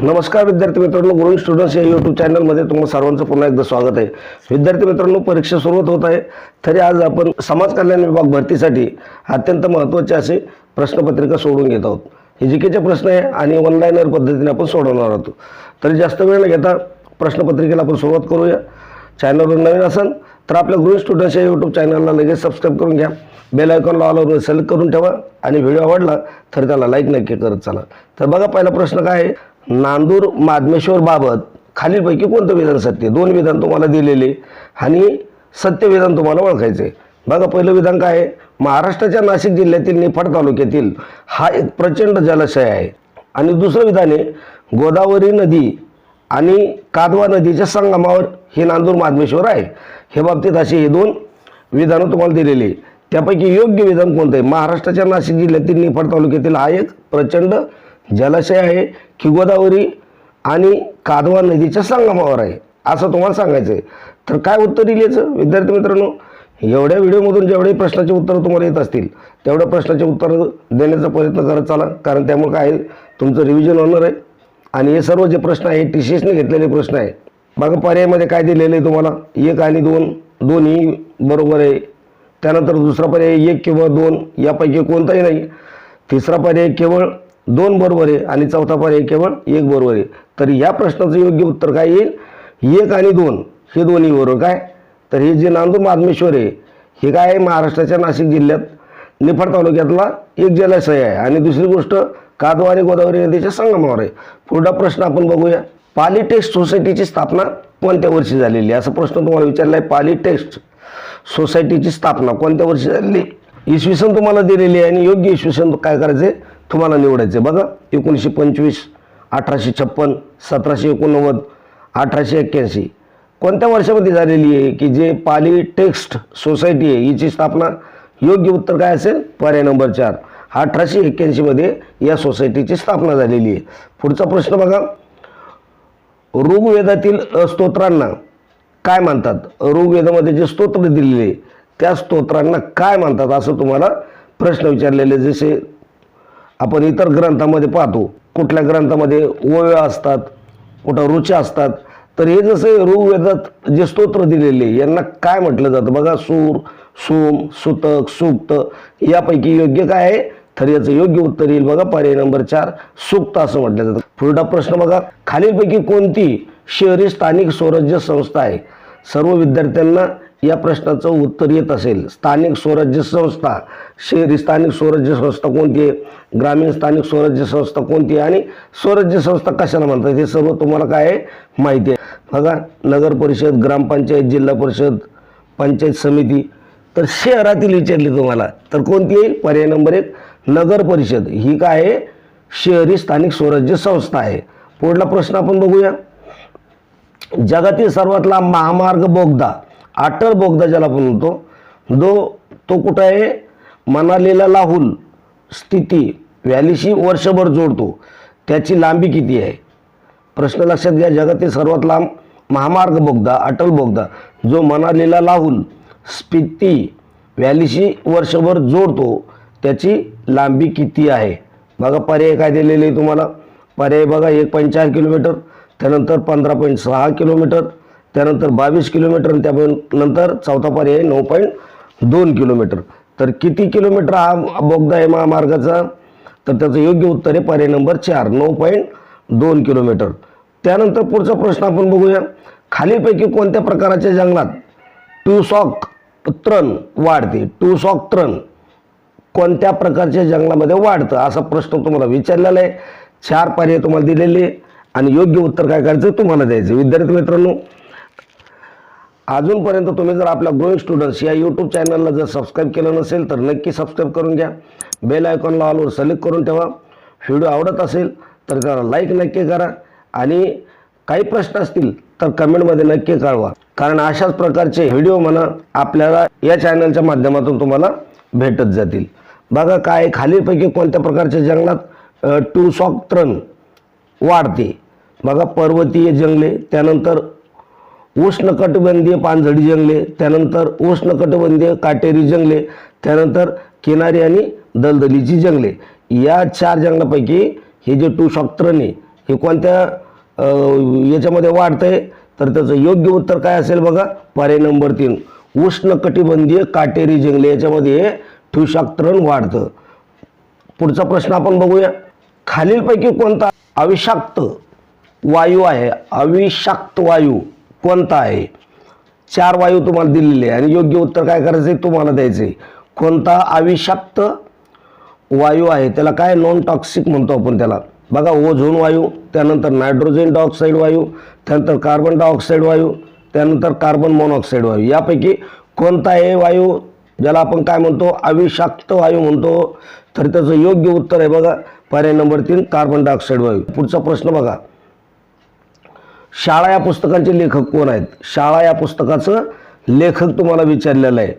नमस्कार विद्यार्थी मित्रांनो गुरुंग स्टुडंट्स या यूट्यूब चॅनलमध्ये तुम्हाला सर्वांचं पुन्हा एकदा स्वागत आहे. विद्यार्थी मित्रांनो परीक्षा सुरुवात होत आहे. तरी आज आपण समाज कल्याण विभाग भरतीसाठी अत्यंत महत्त्वाचे असे प्रश्नपत्रिका सोडून घेत आहोत. हे जिकेचे प्रश्न आहे आणि ऑनलाईनर पद्धतीने आपण सोडवणार आहोत. तरी जास्त वेळ न घेता प्रश्नपत्रिकेला आपण सुरुवात करूया. चॅनलवर नवीन असाल तर आपल्या गृह स्टुडंट्स या यूट्यूब चॅनलला लगेच सबस्क्राईब करून घ्या. बेल आयकॉनला ऑलवर सिलेक्ट करून ठेवा आणि व्हिडिओ आवडला तर त्याला लाईक नक्की करत चला. तर बघा पहिला प्रश्न काय आहे? नांदूर मादमेश्वर बाबत खालीलपैकी कोणतं विधान सत्य? दोन विधान तुम्हाला दिलेले आणि सत्य विधान तुम्हाला ओळखायचे. बघा पहिलं विधान काय आहे? महाराष्ट्राच्या नाशिक जिल्ह्यातील निफाड तालुक्यातील हा एक प्रचंड जलाशय आहे. आणि दुसरं विधान आहे गोदावरी नदी आणि कादवा नदीच्या संगमावर हे नांदूर माधमेश्वर आहे. हे बाबतीत असे हे दोन विधानं तुम्हाला दिलेली आहे. त्यापैकी योग्य विधान कोणतं आहे? महाराष्ट्राच्या नाशिक जिल्ह्यातील निफाड तालुक्यातील हा एक प्रचंड जलाशय आहे की गोदावरी आणि कादवा नदीच्या संगमावर आहे असं तुम्हाला सांगायचं आहे तर काय उत्तर येईल याचं? विद्यार्थी मित्रांनो एवढ्या व्हिडिओमधून जेवढे प्रश्नाचे उत्तरं तुम्हाला येत असतील तेवढ्या प्रश्नाचे उत्तरं देण्याचा प्रयत्न करत चाला कारण त्यामुळे काय आहे, तुमचं रिव्हिजन होणार आहे. आणि हे सर्व जे प्रश्न आहे टी सी एसने घेतलेले प्रश्न आहे बघा पर्यायमध्ये काय दिलेलं आहे तुम्हाला? एक आणि दोन. दोन्ही बरोबर आहे. त्यानंतर दुसरा पर्याय एक किंवा दोन यापैकी कोणताही नाही. तिसरा पर्याय केवळ दोन बरोबर आहे आणि चौथा पर्याय केवळ एक बरोबर आहे. तर या प्रश्नाचं योग्य उत्तर काय येईल? एक आणि दोन. हे दोन्ही बरोबर काय? तर हे जे नांदूर माधमेश्वर आहे हे काय आहे? महाराष्ट्राच्या नाशिक जिल्ह्यात निफाड तालुक्यातला एक जलाशय आहे. आणि दुसरी गोष्ट कादवा आणि गोदावरी नदीच्या संगमावर आहे. पुढचा प्रश्न आपण बघूया. पॉलिटेक्स्ट सोसायटीची स्थापना कोणत्या वर्षी झालेली आहे? असा प्रश्न तुम्हाला विचारला आहे. पॉलिटेक्स्ट सोसायटीची स्थापना कोणत्या वर्षी झालेली इसवी सन तुम्हाला दिलेली आहे आणि योग्य इसवी सन काय करायचे तुम्हाला निवडायचं आहे बघा एकोणीसशे पंचवीस अठराशे छप्पन सतराशे एकोणनव्वद अठराशे एक्क्याऐंशी. कोणत्या वर्षामध्ये झालेली आहे की जे पाली टेक्स्ट सोसायटी आहे हिची स्थापना योग्य उत्तर काय असेल? पर्याय नंबर चार. अठराशे एक्क्याऐंशीमध्ये या सोसायटीची स्थापना झालेली आहे. पुढचा प्रश्न बघा. ऋग्वेदातील स्तोत्रांना काय म्हणतात ऋग्वेदामध्ये जे स्तोत्र दिलेले त्या स्तोत्रांना काय म्हणतात असं तुम्हाला प्रश्न विचारलेले जसे आपण इतर ग्रंथामध्ये पाहतो. कुठल्या ग्रंथामध्ये ओव्या असतात कुठं रुच्या असतात. तर हे जसे ऋग्वेदात जे स्तोत्र दिलेले यांना काय म्हटलं जातं? बघा सूर सोम सुतक सूक्त यापैकी योग्य काय आहे? तर याचं योग्य उत्तर येईल बघा पर्याय नंबर चार सूक्त असं म्हटलं जातं. पुढचा प्रश्न बघा खालीलपैकी कोणती शहरी स्थानिक स्वराज्य संस्था आहे? सर्व विद्यार्थ्यांना या प्रश्नाचं उत्तर येत असेल. स्थानिक स्वराज्य संस्था शहरी स्थानिक स्वराज्य संस्था कोणती आहे? ग्रामीण स्थानिक स्वराज्य संस्था कोणती आहे? आणि स्वराज्य संस्था कशाला म्हणतात? हे सर्व तुम्हाला काय आहे? माहिती आहे. बघा नगर परिषद ग्रामपंचायत जिल्हा परिषद पंचायत समिती तर शहरातील विचारली तुम्हाला तर कोणती येईल पर्याय नंबर एक नगर परिषद. ही काय आहे? शहरी स्थानिक स्वराज्य संस्था आहे. पुढला प्रश्न आपण बघूया. जगातील सर्वात लांब महामार्ग बोगदा अटल बोगदा ज्याला आपण म्हणतो दो तो कुठं आहे? मनालीला लाहूल स्थिती व्हॅलीशी वर्षभर जोडतो. त्याची लांबी किती आहे? प्रश्न लक्षात घ्या जगातील सर्वात लांब महामार्ग बोगदा अटल बोगदा जो मनालीला लाहूल स्पिती व्हॅलीशी वर्षभर जोडतो त्याची लांबी किती आहे? बघा पर्याय काय दिलेले आहे तुम्हाला? पर्याय बघा एक पॉईंट चार किलोमीटर त्यानंतर पंधरा पॉईंट सहा किलोमीटर त्यानंतर बावीस किलोमीटर आणि त्यानंतर चौथा पर्याय नऊ पॉईंट दोन किलोमीटर. तर किती किलोमीटर हा बोगदा आहे महामार्गाचा? तर त्याचं योग्य उत्तर आहे पर्याय नंबर चार नऊ पॉईंट दोन किलोमीटर. त्यानंतर पुढचा प्रश्न आपण बघूया. खालीलपैकी कोणत्या प्रकारच्या जंगलात टूसॉक तृण वाढते? टूसॉक तृण कोणत्या प्रकारच्या जंगलामध्ये वाढतं? असा प्रश्न तुम्हाला विचारलेला आहे. चार पर्याय तुम्हाला दिलेले आहे आणि योग्य उत्तर काय करायचं? तुम्हाला द्यायचं विद्यार्थी मित्रांनो अजूनपर्यंत तुम्ही जर आपल्या ग्रोईंग स्टुडंट्स या यूट्यूब चॅनलला जर सबस्क्राईब केलं नसेल तर नक्की सबस्क्राईब करून घ्या. बेल आयकॉनला ऑलवर सिलेक्ट करून ठेवा. व्हिडिओ आवडत असेल तर त्याला लाईक नक्की करा. आणि काही प्रश्न असतील तर कमेंटमध्ये नक्की कळवा. कारण अशाच प्रकारचे व्हिडिओ म्हणा आपल्याला या चॅनलच्या माध्यमातून तुम्हाला भेटत जातील. बघा काय खालीलपैकी कोणत्या प्रकारच्या जंगलात टूसॉक तृण वाढते. बघा पर्वतीय जंगले त्यानंतर उष्णकटिबंधीय पानझडी जंगले त्यानंतर उष्णकटिबंधीय काटेरी जंगले त्यानंतर किनारी आणि दलदलीची जंगले. या चार जंगलापैकी हे जे टू शॉक्त्रने हे कोणत्या याच्यामध्ये याच्यामध्ये वाढतंय? तर त्याचं योग्य उत्तर काय असेल बघा? पर्याय नंबर तीन. उष्णकटिबंधीय काटेरी जंगले याच्यामध्ये हे वाढतं. पुढचा प्रश्न आपण बघूया. खालीलपैकी कोणता अविषाक्त वायू आहे? अविषाक्त वायू. कोणता आहे? चार वायू तुम्हाला दिलेले आहे. आणि योग्य उत्तर काय करायचं आहे? तुम्हाला द्यायचं आहे. कोणता अविषाक्त वायू आहे? त्याला काय? नॉन टॉक्सिक म्हणतो आपण त्याला. बघा ओझोन वायू त्यानंतर नायट्रोजन डायऑक्साईड वायू त्यानंतर कार्बन डायऑक्साईड वायू त्यानंतर कार्बन मोनॉक्साईड वायू. यापैकी कोणता आहे वायू ज्याला आपण काय म्हणतो? अविषाक्त वायू म्हणतो. तर त्याचं योग्य उत्तर आहे बघा. पर्याय नंबर तीन कार्बन डायऑक्साईड वायू. पुढचा प्रश्न बघा. शाळा या पुस्तकाचे लेखक कोण आहेत? शाळा या पुस्तकाचं लेखक तुम्हाला विचारलेलं आहे.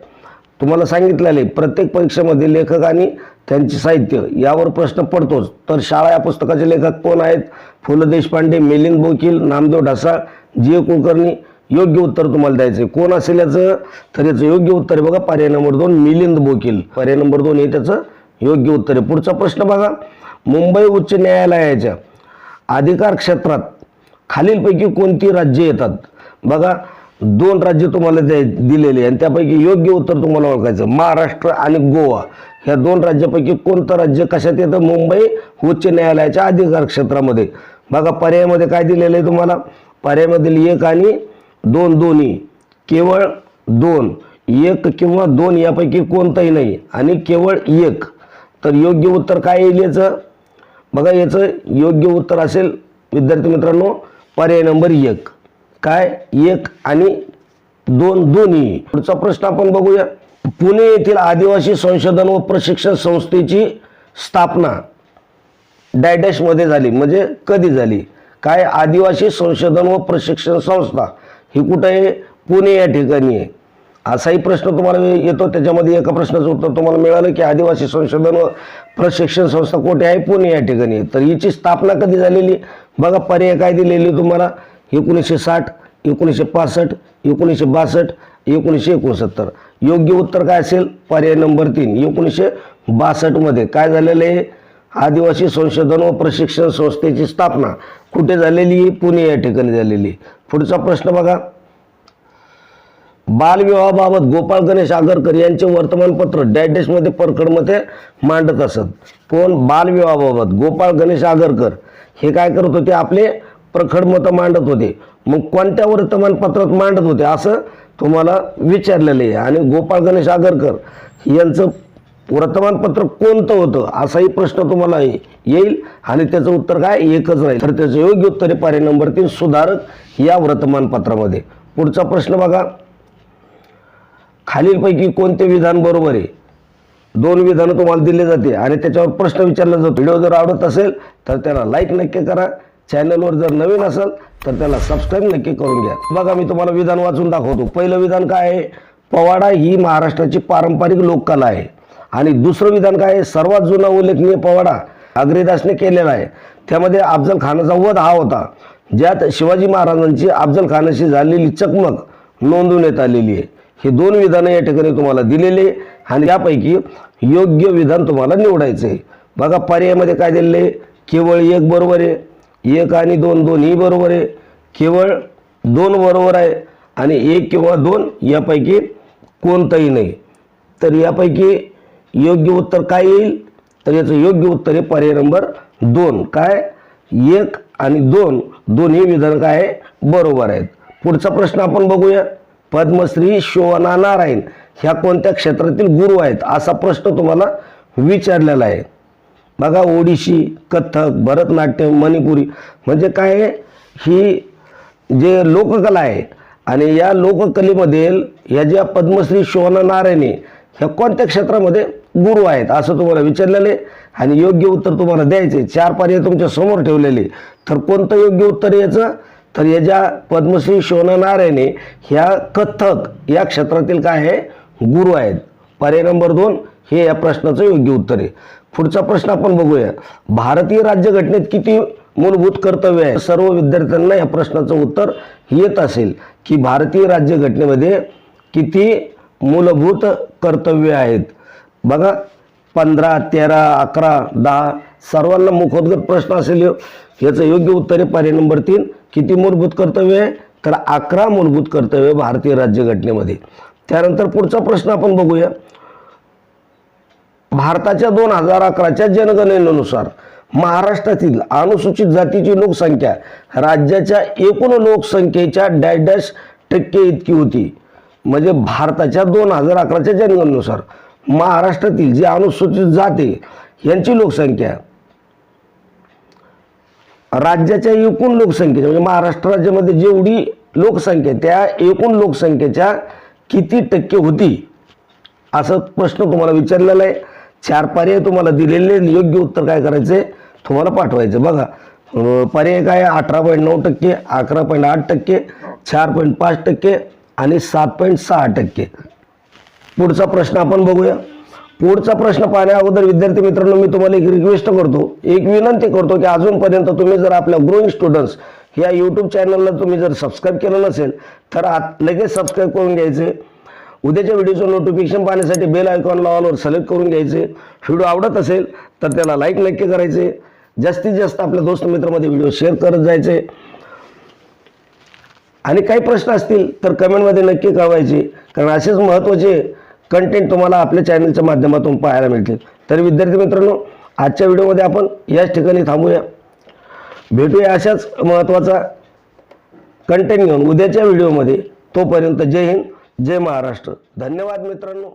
तुम्हाला सांगितलेलं आहे प्रत्येक परीक्षेमध्ये लेखक आणि त्यांचे साहित्य यावर प्रश्न पडतोच. तर शाळा या पुस्तकाचे लेखक कोण आहेत? पु ल देशपांडे मिलिंद बोकील नामदेव ढासा जी कुलकर्णी. योग्य उत्तर तुम्हाला द्यायचं आहे. कोण असेल याचं? तर याचं योग्य उत्तर आहे बघा पर्याय नंबर दोन मिलिंद बोकील. पर्याय नंबर दोन हे त्याचं योग्य उत्तर आहे. पुढचा प्रश्न बघा मुंबई उच्च न्यायालयाच्या अधिकार क्षेत्रात खालीलपैकी कोणती राज्य येतात? बघा दोन राज्य तुम्हाला दे दिलेले आहे आणि त्यापैकी योग्य उत्तर तुम्हाला ओळखायचं. महाराष्ट्र आणि गोवा. ह्या दोन राज्यापैकी कोणतं राज्य कशात येतं? मुंबई उच्च न्यायालयाच्या अधिकार क्षेत्रामध्ये. बघा पर्यायामध्ये काय दिलेलं आहे तुम्हाला? पर्यायामधील एक आणि दोन दोन्ही. केवळ दोन. एक किंवा दोन यापैकी कोणतंही नाही. आणि केवळ एक. तर योग्य उत्तर काय येईल याचं? बघा याचं योग्य उत्तर असेल विद्यार्थी मित्रांनो पर्याय नंबर एक. काय? एक आणि दोन दोन्ही. पुढचा प्रश्न आपण बघूया. पुणे येथील आदिवासी संशोधन व प्रशिक्षण संस्थेची स्थापना डायडॅशमध्ये झाली. म्हणजे कधी झाली? काय? आदिवासी संशोधन व प्रशिक्षण संस्था ही कुठं आहे? पुणे या ठिकाणी आहे. असाही प्रश्न तुम्हाला येतो. त्याच्यामध्ये एका प्रश्नाचं उत्तर तुम्हाला मिळालं की आदिवासी संशोधन व प्रशिक्षण संस्था कुठे आहे? पुणे या ठिकाणी आहे. तर हिची स्थापना कधी झालेली? बघा पर्याय काय दिलेली तुम्हाला? एकोणीसशे साठ एकोणीसशे पासष्ट एकोणीसशे बासष्ट एकोणीसशे एकोणसत्तर. योग्य उत्तर काय असेल? पर्याय नंबर तीन एकोणीसशे बासष्टमध्ये काय झालेलं आहे? आदिवासी संशोधन व प्रशिक्षण संस्थेची स्थापना कुठे झालेली आहे? पुणे या ठिकाणी झालेली आहे. पुढचा प्रश्न बघा. बालविवाहाबाबत गोपाळ गणेश आगरकर यांचे वर्तमानपत्र डॅडेशमध्ये परकडमध्ये मांडत असत. कोण बालविवाहाबाबत गोपाळ गणेश आगरकर हे काय करत होते? आपले प्रखड मतं मांडत होते. मग कोणत्या वर्तमानपत्रात मांडत होते? असं तुम्हाला विचारलेलं आहे. आणि गोपाळ गणेश आगरकर यांचं वर्तमानपत्र कोणतं होतं? असाही प्रश्न तुम्हाला येईल. आणि त्याचं उत्तर काय? एकच राहील. तर त्याचं योग्य उत्तर आहे पर्याय नंबर तीन सुधारक या वर्तमानपत्रामध्ये. पुढचा प्रश्न बघा. खालीलपैकी कोणते विधान बरोबर आहे? दोन विधानं तुम्हाला दिले जाते आणि त्याच्यावर प्रश्न विचारला जातो. व्हिडिओ जर आवडत असेल तर त्याला लाईक नक्की करा. चॅनलवर जर नवीन असेल तर त्याला सबस्क्राईब नक्की करून घ्या. बघा मी तुम्हाला विधान वाचून दाखवतो. पहिलं विधान काय आहे? पवाडा ही महाराष्ट्राची पारंपरिक लोककला आहे. आणि दुसरं विधान काय आहे? सर्वात जुना उल्लेखनीय पवाडा अग्रेदासने केलेला आहे. त्यामध्ये अफजल खानाचा वध हा होता. ज्यात शिवाजी महाराजांची अफजल खानाशी झालेली चकमक नोंदवण्यात आलेली आहे. हे दोन विधानं या ठिकाणी तुम्हाला दिलेले आहे आणि त्यापैकी योग्य विधान तुम्हाला निवडायचं आहे. बघा पर्यायामध्ये काय दिलेलं आहे? केवळ एक बरोबर आहे. एक आणि दोन दोन्ही बरोबर आहे. केवळ दोन बरोबर आहे आणि एक किंवा दोन यापैकी कोणतंही नाही. तर यापैकी योग्य उत्तर काय येईल? तर याचं योग्य उत्तर आहे पर्याय नंबर दोन. काय? एक आणि दोन दोन्ही विधान काय? आहे बरोबर आहेत. पुढचा प्रश्न आपण बघूया. पद्मश्री शोभना नारायण ह्या कोणत्या क्षेत्रातील गुरु आहेत असा प्रश्न तुम्हाला विचारलेला आहे. बघा ओडिशी कथ्थक भरतनाट्यम मणिपुरी म्हणजे काय आहे? ही जे लोककला आहे आणि या लोककलेमध्ये ह्या ज्या पद्मश्री शोभना नारायणे ह्या कोणत्या क्षेत्रामध्ये गुरु आहेत असं तुम्हाला विचारलेलं आहे आणि योग्य उत्तर तुम्हाला द्यायचे चार पर्याय तुमच्यासमोर ठेवलेले तर कोणतं योग्य उत्तर याचं तर या ज्या पद्मश्री शोभना ह्या कथ्थक या क्षेत्रातील काय आहे? गुरु आहेत. पर्याय नंबर दोन हे या प्रश्नाचं योग्य उत्तर आहे. पुढचा प्रश्न आपण बघूया. भारतीय राज्यघटनेत किती मूलभूत कर्तव्य आहे? सर्व विद्यार्थ्यांना या प्रश्नाचं उत्तर येत असेल की भारतीय राज्यघटनेमध्ये किती मूलभूत कर्तव्य आहेत. बघा पंधरा तेरा अकरा दहा सर्वांना मुखोद्गत प्रश्न असेल याचं योग्य उत्तर आहे पर्याय नंबर तीन. किती मूलभूत कर्तव्य आहे? तर अकरा मूलभूत कर्तव्य भारतीय राज्यघटनेमध्ये. त्यानंतर पुढचा प्रश्न आपण बघूया. भारताच्या दोन हजार अकराच्या जनगणनेनुसार महाराष्ट्रातील अनुसूचित जातीची लोकसंख्या राज्याच्या एकूण लोकसंख्येच्या डॅश डॅश टक्के इतकी होती. म्हणजे भारताच्या दोन हजार अकराच्या जनगणनेनुसार महाराष्ट्रातील जी अनुसूचित जाती यांची लोकसंख्या राज्याच्या एकूण लोकसंख्येच्या म्हणजे महाराष्ट्र राज्यामध्ये जेवढी लोकसंख्या आहे, त्या एकूण लोकसंख्येच्या किती टक्के होती? असं प्रश्न तुम्हाला विचारलेला आहे. चार पर्याय तुम्हाला दिलेले योग्य उत्तर काय करायचे तुम्हाला पाठवायचं बघा पर्याय काय अठरा पॉईंट नऊ टक्के अकरा पॉईंट आठ टक्के चार पॉईंट पाच टक्के आणि सात पॉईंट सहा टक्के. पुढचा प्रश्न आपण बघूया. पुढचा प्रश्न पाहण्या अगोदर विद्यार्थी मित्रांनो मी तुम्हाला एक रिक्वेस्ट करतो. एक विनंती करतो की अजूनपर्यंत तुम्ही जर आपल्या ग्रोईंग स्टुडंट्स या यूट्यूब चॅनलला तुम्ही जर सबस्क्राईब केलं नसेल तर आत लगेच सबस्क्राईब करून घ्यायचे. उद्याच्या व्हिडिओचं नोटिफिकेशन पाहण्यासाठी बेल आयकॉनला ऑलवर सिलेक्ट करून घ्यायचे. व्हिडिओ आवडत असेल तर त्याला लाईक नक्की करायचे. जास्तीत जास्त आपल्या दोस्त मित्रामध्ये व्हिडिओ शेअर करत जायचे. आणि काही प्रश्न असतील तर कमेंटमध्ये नक्की कळवायचे. कारण असेच महत्त्वाचे कंटेंट तुम्हाला आपल्या चॅनलच्या माध्यमातून पाहायला मिळतील तर विद्यार्थी मित्रांनो आजच्या व्हिडिओमध्ये आपण याच ठिकाणी थांबूया. भेटूया अशाच महत्त्वाचा कंटेंट घेऊन उद्याच्या व्हिडिओमध्ये. तोपर्यंत जय हिंद जय महाराष्ट्र. धन्यवाद मित्रांनो.